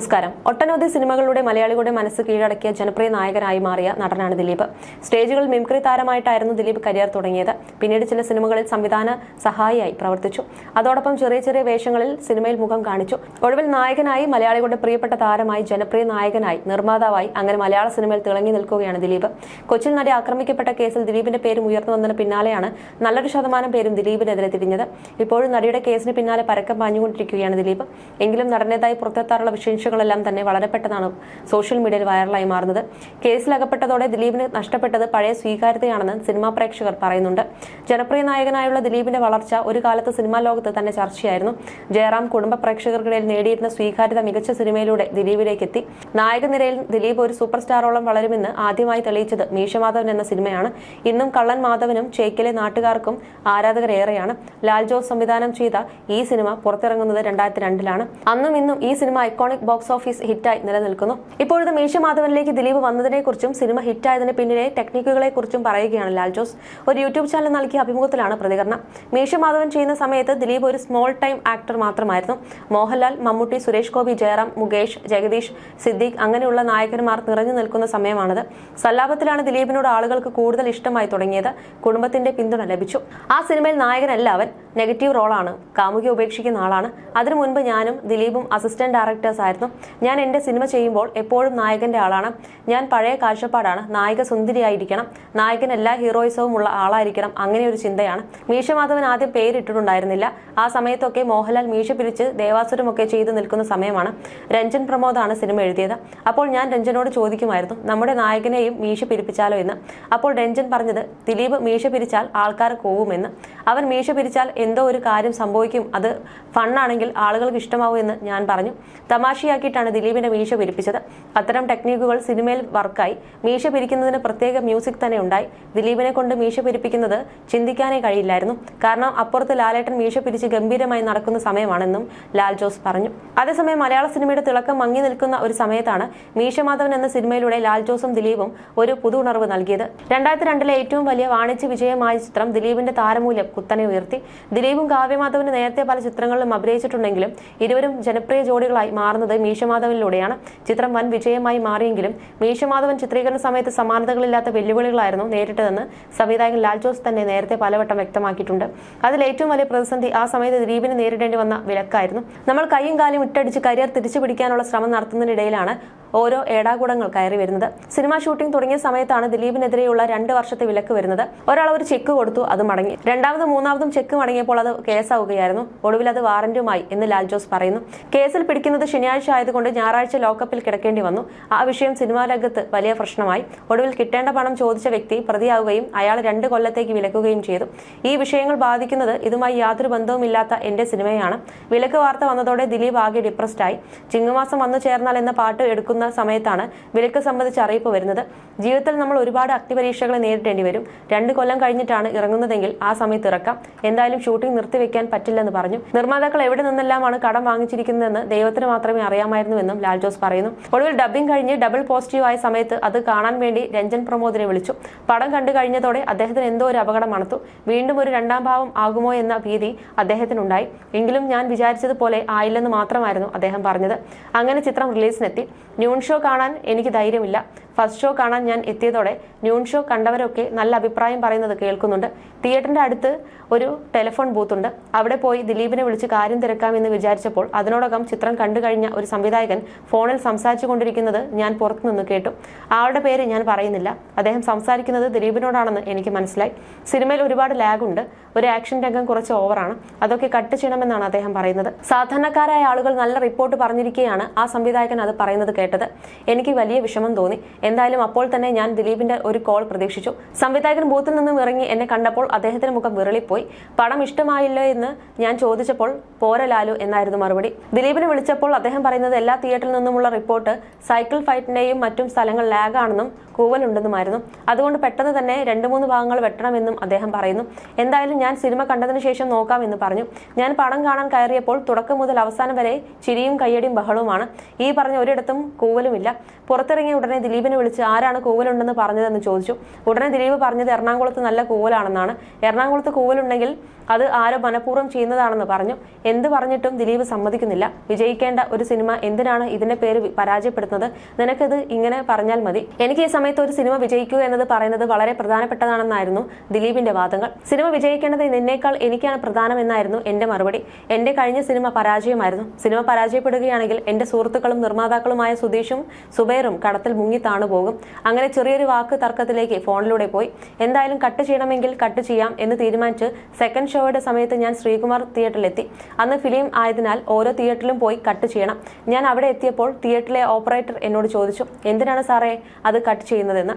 നമസ്കാരം. ഒട്ടനവധി സിനിമകളിലൂടെ മലയാളികളുടെ മനസ്സ് കീഴടക്കിയ ജനപ്രിയ നായകനായി മാറിയ നടനാണ് ദിലീപ്. സ്റ്റേജുകളിൽ മിമിക്രി താരമായിട്ടായിരുന്നു ദിലീപ് കരിയർ തുടങ്ങിയത്. പിന്നീട് ചില സിനിമകളിൽ സംവിധാന സഹായിയായി പ്രവർത്തിച്ചു. അതോടൊപ്പം ചെറിയ ചെറിയ വേഷങ്ങളിൽ സിനിമയിൽ മുഖം കാണിച്ചു. ഒടുവിൽ നായകനായി മലയാളികളുടെ പ്രിയപ്പെട്ട താരമായി ജനപ്രിയ നായകനായി നിർമ്മാതാവായി അങ്ങനെ മലയാള സിനിമയിൽ തിളങ്ങി നിൽക്കുകയാണ് ദിലീപ്. കൊച്ചിൽ നടി ആക്രമിക്കപ്പെട്ട കേസിൽ ദിലീപിന്റെ പേരും ഉയർന്നു വന്നതിന് പിന്നാലെയാണ് നല്ലൊരു ശതമാനം പേരും ദിലീപിനെതിരെ തിരിഞ്ഞത്. ഇപ്പോഴും നടിയുടെ കേസിന് പിന്നാലെ പരക്കം പാഞ്ഞുകൊണ്ടിരിക്കുകയാണ് ദിലീപ്. എങ്കിലും നടനേതായി പുറത്തെത്താറുള്ള വിശേഷങ്ങളെല്ലാം തന്നെ വളരെ പെട്ടെന്നാണ് സോഷ്യൽ മീഡിയയിൽ വൈറലായി മാറുന്നത്. കേസിലകപ്പെട്ടതോടെ ദിലീപിന് നഷ്ടപ്പെട്ടത് പഴയ സ്വീകാര്യതയാണെന്ന് സിനിമാ പ്രേക്ഷകർ പറയുന്നുണ്ട്. ജനപ്രിയ നായകനായുള്ള ദിലീപിന്റെ വളർച്ച ഒരു കാലത്ത് സിനിമാ ലോകത്ത് തന്നെ ചർച്ചയായിരുന്നു. ജയറാം കുടുംബ പ്രേക്ഷകർക്കിടയിൽ നേടിയിരുന്ന സ്വീകാര്യത മികച്ച സിനിമയിലൂടെ ദിലീപിലേക്ക് എത്തി നായകനിരയിൽ ദിലീപ് ഒരു സൂപ്പർ സ്റ്റാറോളം വളരുമെന്ന് ആദ്യമായി തെളിയിച്ചത് മീശമാധവൻ എന്ന സിനിമയാണ്. ഇന്നും കള്ളൻ മാധവനും ചേക്കിലെ നാട്ടുകാർക്കും ആരാധകരേറെയാണ്. ലാൽ ജോസ് സംവിധാനം ചെയ്ത ഈ സിനിമ പുറത്തിറങ്ങുന്നത് രണ്ടായിരത്തി രണ്ടിലാണ്. അന്നും ഇന്നും ഈ സിനിമ ഐക്കോണിക് ബോക്സ് ഓഫീസ് ഹിറ്റായി നിലനിൽക്കുന്നു. ഇപ്പോഴത്തെ മീശമാധവനിലേക്ക് ദിലീപ് വന്നതിനെക്കുറിച്ചും സിനിമ ഹിറ്റായതിന് പിന്നിലെ ടെക്നിക്കുകളെ കുറിച്ചും പറയുകയാണ് ലാൽ ജോസ് ഒരു യൂട്യൂബ് ചാനൽ നൽകിയ അഭിമുഖത്തിലാണ് പ്രതികരണം. മീശമാധവൻ ചെയ്യുന്ന സമയത്ത് ദിലീപ് ഒരു സ്മോൾ ടൈം ആക്ടർ മാത്രമായിരുന്നു. മോഹൻലാൽ മമ്മൂട്ടി സുരേഷ് ഗോപി ജയറാം മുകേഷ് ജഗദീഷ് സിദ്ദീഖ് അങ്ങനെയുള്ള നായകന്മാർ നിറഞ്ഞു നിൽക്കുന്ന സമയമാണത്. സല്ലാപത്തിലാണ് ദിലീപിനോട് ആളുകൾക്ക് കൂടുതൽ ഇഷ്ടമായി തുടങ്ങിയത്. കുടുംബത്തിന്റെ പിന്തുണ ലഭിച്ചു. ആ സിനിമയിൽ നായകനല്ല അവൻ. നെഗറ്റീവ് റോളാണ്. കാമുകി ഉപേക്ഷിക്കുന്ന ആളാണ്. അതിനു മുൻപ് ഞാനും ദിലീപും അസിസ്റ്റന്റ് ഡയറക്ടേഴ്സ് ആയിരുന്നു. ഞാൻ എന്റെ സിനിമ ചെയ്യുമ്പോൾ എപ്പോഴും നായകന്റെ ആളാണ്. ഞാൻ പഴയ കാഴ്ചപ്പാടാണ്. നായിക സുന്ദരിയായിരിക്കണം. നായകൻ എല്ലാ ഹീറോയിസവും ഉള്ള ആളായിരിക്കണം. അങ്ങനെ ഒരു ചിന്തയാണ്. മീശമാധവൻ ആദ്യം പേരിട്ടിട്ടുണ്ടായിരുന്നില്ല. ആ സമയത്തൊക്കെ മോഹൻലാൽ മീശ പിരിച്ച് ദേവാസുരമൊക്കെ ചെയ്തു നിൽക്കുന്ന സമയമാണ് രഞ്ജൻ പ്രമോദാണ് സിനിമ എഴുതിയത്. അപ്പോൾ ഞാൻ രഞ്ജനോട് ചോദിക്കുമായിരുന്നു നമ്മുടെ നായകനെയും മീശ പിരിപ്പിച്ചാലോ എന്ന്? അപ്പോൾ രഞ്ജൻ പറഞ്ഞത് ദിലീപ് മീശ പിരിച്ചാൽ ആൾക്കാർ കോവുമെന്ന്. അവൻ മീശ പിരിച്ചാൽ എന്തോ ഒരു കാര്യം സംഭവിക്കും. അത് ഫണ്ണാണെങ്കിൽ ആളുകൾക്ക് ഇഷ്ടമാവും എന്ന് ഞാൻ പറഞ്ഞു. തമാശയാക്കിയിട്ടാണ് ദിലീപിന്റെ മീശ പിരിപ്പിച്ചത്. അത്തരം ടെക്നിക്കുകൾ സിനിമയിൽ വർക്കായി. മീശ പിരിക്കുന്നതിന് പ്രത്യേക മ്യൂസിക് തന്നെ ഉണ്ടായി. ദിലീപിനെ കൊണ്ട് മീശ പിരിപ്പിക്കുന്നത് ചിന്തിക്കാനേ കഴിയില്ലായിരുന്നു. കാരണം അപ്പുറത്ത് ലാലേട്ടൻ മീശ പിരിച്ച് ഗംഭീരമായി നടക്കുന്ന സമയമാണെന്നും ലാൽ ജോസ് പറഞ്ഞു. അതേസമയം മലയാള സിനിമയുടെ തിളക്കം മങ്ങി നിൽക്കുന്ന ഒരു സമയത്താണ് മീശമാധവൻ എന്ന സിനിമയിലൂടെ ലാൽ ജോസും ദിലീപും ഒരു പുതുണർവ് നൽകിയത്. രണ്ടായിരത്തി രണ്ടിലെ ഏറ്റവും വലിയ വാണിജ്യ വിജയമായ ചിത്രം ദിലീപിന്റെ താരമൂല്യം കുത്തനെ ഉയർത്തി. ദിലീപും കാവ്യമാധവന് നേരത്തെ പല ചിത്രങ്ങളിലും അഭിനയിച്ചിട്ടുണ്ടെങ്കിലും ഇരുവരും ജനപ്രിയ ജോഡികളായി മാറുന്നത് മീശമാധവനിലൂടെയാണ്. ചിത്രം വൻ വിജയമായി മാറിയെങ്കിലും മീശമാധവൻ ചിത്രീകരണ സമയത്ത് സമാനതകളില്ലാത്ത വെല്ലുവിളികളായിരുന്നു നേരിട്ടതെന്ന് സംവിധായകൻ ലാൽ ജോസ് തന്നെ നേരത്തെ പലവട്ടം വ്യക്തമാക്കിയിട്ടുണ്ട്. അതിൽ ഏറ്റവും വലിയ പ്രതിസന്ധി ആ സമയത്ത് ദിലീപിന് നേരിടേണ്ടി വന്ന വിലക്കായിരുന്നു. നമ്മൾ കൈയും കാലും ഇട്ടടിച്ച് കരിയർ തിരിച്ചു പിടിക്കാനുള്ള ശ്രമം നടത്തുന്നതിനിടയിലാണ് ഓരോ ഏടാകൂടങ്ങൾ കയറി വരുന്നത്. സിനിമ ഷൂട്ടിംഗ് തുടങ്ങിയ സമയത്താണ് ദിലീപിനെതിരെയുള്ള രണ്ട് വർഷത്തെ വിലക്ക് വരുന്നത്. ഒരാൾ ഒരു ചെക്ക് കൊടുത്തു അത് മടങ്ങി. രണ്ടാമതും മൂന്നാമതും ചെക്ക് മടങ്ങിയപ്പോൾ അത് കേസാവുകയായിരുന്നു. ഒടുവിൽ അത് വാറന്റുമായി എന്ന് ലാൽ ജോസ് പറയുന്നു. കേസിൽ പിടിക്കുന്നത് ശനിയാഴ്ച ആയതുകൊണ്ട് ഞായറാഴ്ച ലോക്കപ്പിൽ കിടക്കേണ്ടി വന്നു. ആ വിഷയം സിനിമാ രംഗത്ത് വലിയ പ്രശ്നമായി. ഒടുവിൽ കിട്ടേണ്ട പണം ചോദിച്ച വ്യക്തി പ്രതിയാവുകയും അയാൾ രണ്ട് കൊല്ലത്തേക്ക് വിലക്കുകയും ചെയ്തു. ഈ വിഷയങ്ങൾ ബാധിക്കുന്നത് ഇതുമായി യാതൊരു ബന്ധവുമില്ലാത്ത എന്റെ സിനിമയാണ്. വിലക്ക് വാർത്ത വന്നതോടെ ദിലീപ് ആകെ ഡിപ്രസ്ഡായി ചിങ്ങമാസം വന്നു ചേർന്നാൽ എന്ന പാട്ട് എടുക്കുന്ന സമയത്താണ് വിലക്ക് സംബന്ധിച്ച് അറിയിപ്പ് വരുന്നത്. ജീവിതത്തിൽ നമ്മൾ ഒരുപാട് അഗ്നിപരീക്ഷകളെ നേരിടേണ്ടി വരും. രണ്ട് കൊല്ലം കഴിഞ്ഞിട്ടാണ് ഇറങ്ങുന്നതെങ്കിൽ ആ സമയത്ത് ഇറക്കാം. എന്തായാലും ഷൂട്ടിംഗ് നിർത്തിവെക്കാൻ പറ്റില്ലെന്ന് പറഞ്ഞു. നിർമ്മാതാക്കൾ എവിടെ നിന്നെല്ലാമാണ് കടം വാങ്ങിച്ചിരിക്കുന്നതെന്ന് ദൈവത്തിന് മാത്രമേ അറിയാമായിരുന്നുവെന്നും ലാൽ ജോസ് പറയുന്നു. ഒടുവിൽ ഡബ്ബിംഗ് കഴിഞ്ഞ് ഡബിൾ പോസിറ്റീവ് ആയ സമയത്ത് അത് കാണാൻ വേണ്ടി രഞ്ജൻ പ്രമോദിനെ വിളിച്ചു. പടം കണ്ടു കഴിഞ്ഞതോടെ അദ്ദേഹത്തിന് എന്തോ ഒരു അപകടം മണത്തു. വീണ്ടും ഒരു രണ്ടാം ഭാവം ആകുമോ എന്ന ഭീതി അദ്ദേഹത്തിനുണ്ടായി. എങ്കിലും ഞാൻ വിചാരിച്ചതുപോലെ ആയില്ലെന്ന് മാത്രമായിരുന്നു അദ്ദേഹം പറഞ്ഞത്. അങ്ങനെ ചിത്രം റിലീസിനെത്തി. ന്യൂൺ ഷോ കാണാൻ എനിക്ക് ധൈര്യമില്ല. ഫസ്റ്റ് ഷോ കാണാൻ ഞാൻ എത്തിയതോടെ ന്യൂൺ ഷോ കണ്ടവരൊക്കെ നല്ല അഭിപ്രായം പറയുന്നത് കേൾക്കുന്നുണ്ട്. തിയേറ്ററിന്റെ അടുത്ത് ഒരു ടെലിഫോൺ ബൂത്ത് ഉണ്ട്. അവിടെ പോയി ദിലീപിനെ വിളിച്ച് കാര്യം തിരക്കാമെന്ന് വിചാരിച്ചപ്പോൾ അതിനോടകം ചിത്രം കണ്ടു കഴിഞ്ഞ ഒരു സംവിധായകൻ ഫോണിൽ സംസാരിച്ചു കൊണ്ടിരിക്കുന്നത് ഞാൻ പുറത്തുനിന്ന് കേട്ടു. ആളുടെ പേര് ഞാൻ പറയുന്നില്ല. അദ്ദേഹം സംസാരിക്കുന്നത് ദിലീപിനോടാണെന്ന് എനിക്ക് മനസ്സിലായി. സിനിമയിൽ ഒരുപാട് ലാഗ് ഉണ്ട്. ഒരു ആക്ഷൻ രംഗം കുറച്ച് ഓവറാണ് അതൊക്കെ കട്ട് ചെയ്യണമെന്നാണ് അദ്ദേഹം പറയുന്നത്. സാധാരണക്കാരായ ആളുകൾ നല്ല റിപ്പോർട്ട് പറഞ്ഞിരിക്കുകയാണ് ആ സംവിധായകൻ അത് പറയുന്നത് കേട്ടത്. എനിക്ക് വലിയ വിഷമം തോന്നി. എന്തായാലും അപ്പോൾ തന്നെ ഞാൻ ദിലീപിന്റെ ഒരു കോൾ പ്രതീക്ഷിച്ചു. സംവിധായകൻ ബൂത്തിൽ നിന്നും ഇറങ്ങി എന്നെ കണ്ടപ്പോൾ അദ്ദേഹത്തിന്റെ മുഖം വിറളിപ്പോയി. പടം ഇഷ്ടമായില്ലോ എന്ന് ഞാൻ ചോദിച്ചപ്പോൾ പോരലാലു എന്നായിരുന്നു മറുപടി. ദിലീപിനെ വിളിച്ചപ്പോൾ അദ്ദേഹം പറയുന്നത് എല്ലാ തിയേറ്ററിൽ നിന്നുമുള്ള റിപ്പോർട്ട് സൈക്കിൾ ഫൈറ്റിന്റെയും മറ്റും സ്ഥലങ്ങൾ ലാഗാണെന്നും കൂവലുണ്ടെന്നുമായിരുന്നു. അതുകൊണ്ട് പെട്ടെന്ന് തന്നെ രണ്ട് മൂന്ന് ഭാഗങ്ങൾ വെട്ടണമെന്നും അദ്ദേഹം പറയുന്നു. എന്തായാലും ഞാൻ സിനിമ കണ്ടതിന് ശേഷം നോക്കാമെന്ന് പറഞ്ഞു. ഞാൻ പടം കാണാൻ കയറിയപ്പോൾ തുടക്കം മുതൽ അവസാനം വരെ ചിരിയും കയ്യടിയും ബഹളവുമാണ്. ഈ പറഞ്ഞ ഒരിടത്തും കൂവലുമില്ല. പുറത്തിറങ്ങിയ ഉടനെ ദിലീപിനെ ദിലീപിനെ വിളിച്ച് ആരാണ് കൂവലുണ്ടെന്ന് പറഞ്ഞതെന്ന് ചോദിച്ചു. ഉടനെ ദിലീപ് പറഞ്ഞത് എറണാകുളത്ത് നല്ല കൂവലാണെന്നാണ്. എറണാകുളത്ത് കൂവലുണ്ടെങ്കിൽ അത് ആരോ മനഃപൂർവം ചെയ്യുന്നതാണെന്ന് പറഞ്ഞു. എന്ത് പറഞ്ഞിട്ടും ദിലീപ് സമ്മതിക്കുന്നില്ല. വിജയിക്കേണ്ട ഒരു സിനിമ എന്തിനാണ് ഇതിന്റെ പേര് പരാജയപ്പെടുന്നത് നിനക്കിത് ഇങ്ങനെ പറഞ്ഞാൽ മതി. എനിക്ക് ഈ സമയത്ത് ഒരു സിനിമ വിജയിക്കുക എന്നത് പറയുന്നത് വളരെ പ്രധാനപ്പെട്ടതാണെന്നായിരുന്നു ദിലീപിന്റെ വാദങ്ങൾ. സിനിമ വിജയിക്കേണ്ടത് നിന്നേക്കാൾ എനിക്കാണ് പ്രധാനമെന്നായിരുന്നു എന്റെ മറുപടി. എന്റെ കഴിഞ്ഞ സിനിമ പരാജയമായിരുന്നു. സിനിമ പരാജയപ്പെടുകയാണെങ്കിൽ എന്റെ സുഹൃത്തുക്കളും നിർമ്മാതാക്കളുമായ സുധീഷും സുബൈറും കടത്തിൽ മുങ്ങി താണുപോകും അങ്ങനെ ചെറിയൊരു വാക്ക് തർക്കത്തിലേക്ക് ഫോണിലൂടെ പോയി. എന്തായാലും കട്ട് ചെയ്യണമെങ്കിൽ കട്ട് ചെയ്യാം എന്ന് തീരുമാനിച്ച് സെക്കൻഡ് ഷോയുടെ സമയത്ത് ഞാൻ ശ്രീകുമാർ തിയേറ്ററിലെത്തി. അന്ന് ഫിലിം ആയതിനാൽ ഓരോ തിയേറ്ററിലും പോയി കട്ട് ചെയ്യണം. ഞാൻ അവിടെ എത്തിയപ്പോൾ തിയേറ്ററിലെ ഓപ്പറേറ്റർ എന്നോട് ചോദിച്ചു എന്തിനാണ് സാറേ അത് കട്ട് ചെയ്യുന്നതെന്ന്?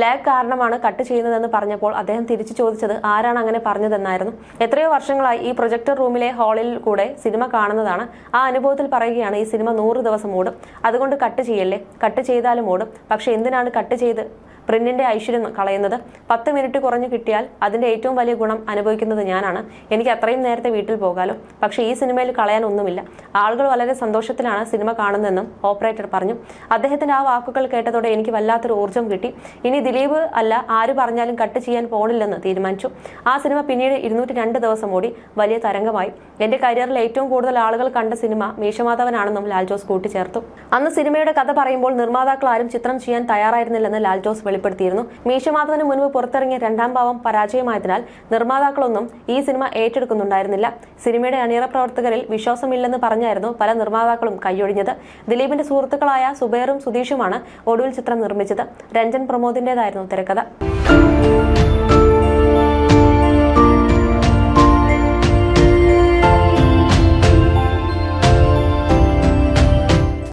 ലാഗ് കാരണമാണ് കട്ട് ചെയ്യുന്നതെന്ന് പറഞ്ഞപ്പോൾ അദ്ദേഹം തിരിച്ചു ചോദിച്ചത് ആരാണ് അങ്ങനെ പറഞ്ഞതെന്നായിരുന്നു. എത്രയോ വർഷങ്ങളായി ഈ പ്രൊജക്ടർ റൂമിലെ ഹാളിൽ കൂടെ സിനിമ കാണുന്നതാണ്. ആ അനുഭവത്തിൽ പറയുകയാണ് ഈ സിനിമ നൂറ് ദിവസം ഓടും. അതുകൊണ്ട് കട്ട് ചെയ്യല്ലേ? കട്ട് ചെയ്താലും ഓടും. പക്ഷെ എന്തിനാണ് കട്ട് ചെയ്ത് പ്രിന്റിന്റെ ഐശ്വര്യം കളയുന്നത് പത്ത് മിനിറ്റ് കുറഞ്ഞു കിട്ടിയാൽ അതിന്റെ ഏറ്റവും വലിയ ഗുണം അനുഭവിക്കുന്നത് ഞാനാണ്. എനിക്ക് അത്രയും നേരത്തെ വീട്ടിൽ പോകാലോ. പക്ഷേ ഈ സിനിമയിൽ കളയാൻ ഒന്നുമില്ല. ആളുകൾ വളരെ സന്തോഷത്തിലാണ് സിനിമ കാണുന്നതെന്നും ഓപ്പറേറ്റർ പറഞ്ഞു. അദ്ദേഹത്തിന്റെ ആ വാക്കുകൾ കേട്ടതോടെ എനിക്ക് വല്ലാത്തൊരു ഊർജം കിട്ടി. ഇനി ദിലീപ് അല്ല ആര് പറഞ്ഞാലും കട്ട് ചെയ്യാൻ പോണില്ലെന്ന് തീരുമാനിച്ചു. ആ സിനിമ പിന്നീട് ഇരുന്നൂറ്റി രണ്ട് ദിവസം ഓടി വലിയ തരംഗമായി. എന്റെ കരിയറിൽ ഏറ്റവും കൂടുതൽ ആളുകൾ കണ്ട സിനിമ മീശമാധവനാണെന്നും ലാൽ ജോസ് കൂട്ടിച്ചേർത്തു. അന്ന് സിനിമയുടെ കഥ പറയുമ്പോൾ നിർമ്മാതാക്കൾ ആരും ചിത്രം ചെയ്യാൻ തയ്യാറായിരുന്നില്ലെന്ന് ലാൽ ജോസ് വെളിപ്പെടുത്തിയിരുന്നു. മീശമാധവന് മുൻപ് പുറത്തിറങ്ങിയ രണ്ടാം ഭാവം പരാജയമായതിനാൽ നിർമ്മാതാക്കളൊന്നും ഈ സിനിമ ഏറ്റെടുക്കുന്നുണ്ടായിരുന്നില്ല. സിനിമയുടെ അണിയറ പ്രവർത്തകരിൽ വിശ്വാസമില്ലെന്ന് പറഞ്ഞായിരുന്നു പല നിർമ്മാതാക്കളും കൈയൊഴിഞ്ഞത്. ദിലീപിന്റെ സുഹൃത്തുക്കളായ സുബൈറും സുധീഷുമാണ് ഒടുവിൽ ചിത്രം നിർമ്മിച്ചത്. രഞ്ജൻ പ്രമോദിന്റേതായിരുന്നു തിരക്കഥ.